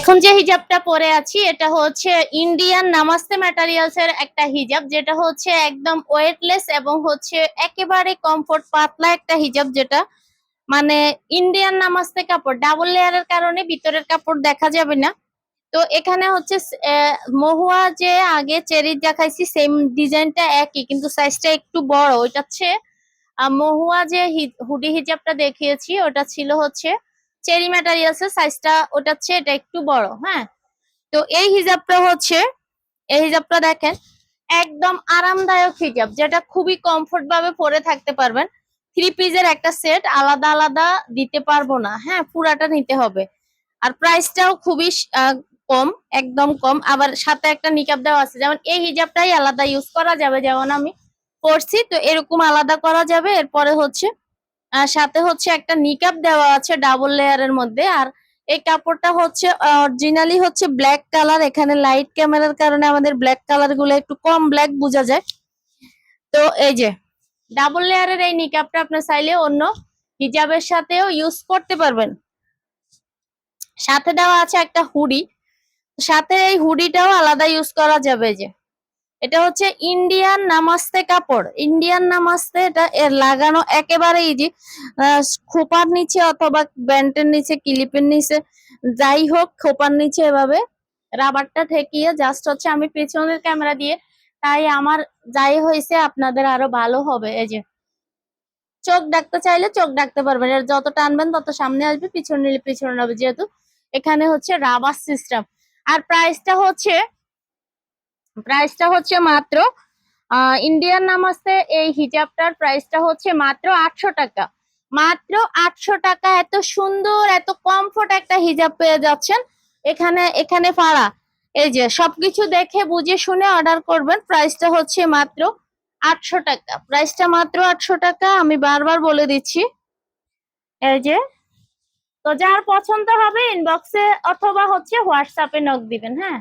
এখন যে হিজাবটা পরে আছি, এটা হচ্ছে ইন্ডিয়ান নামাস্তে ম্যাটেরিয়ালস এর একটা হিজাব, যেটা হচ্ছে একদম ওয়েটলেস এবং হচ্ছে একেবারে কমফোর্ট পাতলা একটা হিজাব, যেটা মানে ইন্ডিয়ান নামাস্তে কাপড় ডাবল লেয়ারের কারণে ভিতরের কাপড় দেখা যাবে না। তো এখানে হচ্ছে মহুয়া যে আগে চেরি দেখাইছি সেম ডিজাইনটা একই, কিন্তু সাইজটা একটু বড়। ওইটা হচ্ছে মহুয়া যে হুডি হিজাবটা দেখিয়েছি, ওটা ছিল হচ্ছে চেরি ম্যাটেরিয়ালস এর সাইজটা ওটা হচ্ছে এটা একটু বড় হ্যাঁ? তো এই হিজাবটা হচ্ছে, এই হিজাবটা দেখেন, একদম আরামদায়ক হিজাব, যেটা খুবই কমফোর্ট ভাবে পরে থাকতে পারবেন। থ্রি পিসের একটা সেট আলাদা আলাদা দিতে পারব না হ্যাঁ? পুরাটা নিতে হবে। আর প্রাইসটাও খুবই কম, একদম কম। আবার সাথে একটা নিকাব দেওয়া আছে, যেমন এই হিজাবটাই আলাদা ইউজ করা যাবে, যেমন আমি পরছি, তো এরকম আলাদা করা যাবে। এরপরে হচ্ছে সাথে হচ্ছে একটা নিকাব দেওয়া আছে ডাবল লেয়ারের মধ্যে। আর এই কাপড়টা হচ্ছে অরিজিনালি হচ্ছে ব্ল্যাক কালার এখানে লাইট ক্যামেরার কারণে আমাদের ব্ল্যাক কালারগুলো একটু কম ব্ল্যাক বোঝা যায়। তো এই যে ডাবল লেয়ারের এই নিকাবটা আপনার চাইলে অন্য হিজাবের সাথেও ইউজ করতে পারবেন। সাথে দেওয়া আছে একটা হুডি। সাথে এই হুডিটাও আলাদা ইউজ করা যাবে যে। এটা হচ্ছে ইন্ডিয়ান নামাস্তে কাপড়। ইন্ডিয়ান নামাস্তে এটা এর লাগানো একেবারে ইজি খোপার নিচে অথবা ব্যান্ডের নিচে, ক্লিপের নিচে, যাই হোক, খোপার নিচে এভাবে রাবারটা ঠেকিয়ে জাস্ট হচ্ছে আমি পেছনের ক্যামেরা দিয়ে, তাই আমার যাই হয়েছে আপনাদের আরও ভালো হবে। এই যে, চোখ ডাকতে চাইলে চোখ ডাকতে পারবেন। এর যত টানবেন তত সামনে আসবে, পিছনে নিলে পিছনে হবে যেহেতু এখানে হচ্ছে রাবার সিস্টেম আর প্রাইসটা হচ্ছে প্রাইসটা হচ্ছে মাত্র ইন্ডিয়ান নামাজে এই হিজাবটার প্রাইসটা হচ্ছে মাত্র আটশো টাকা। মাত্র আটশো টাকা, এত সুন্দর, এত কমফোর্ট একটা হিজাব পেয়ে যাচ্ছেন। এখানে এখানে ফাড়া, এই যে সবকিছু দেখে বুঝে শুনে অর্ডার করবেন। প্রাইসটা হচ্ছে মাত্র আটশো টাকা। প্রাইসটা মাত্র আটশো টাকা, আমি বারবার বলে দিচ্ছি। এই যে, তো যার পছন্দ হবে ইনবক্সে অথবা হচ্ছে হোয়াটসঅ্যাপে নক দিবেন হ্যাঁ?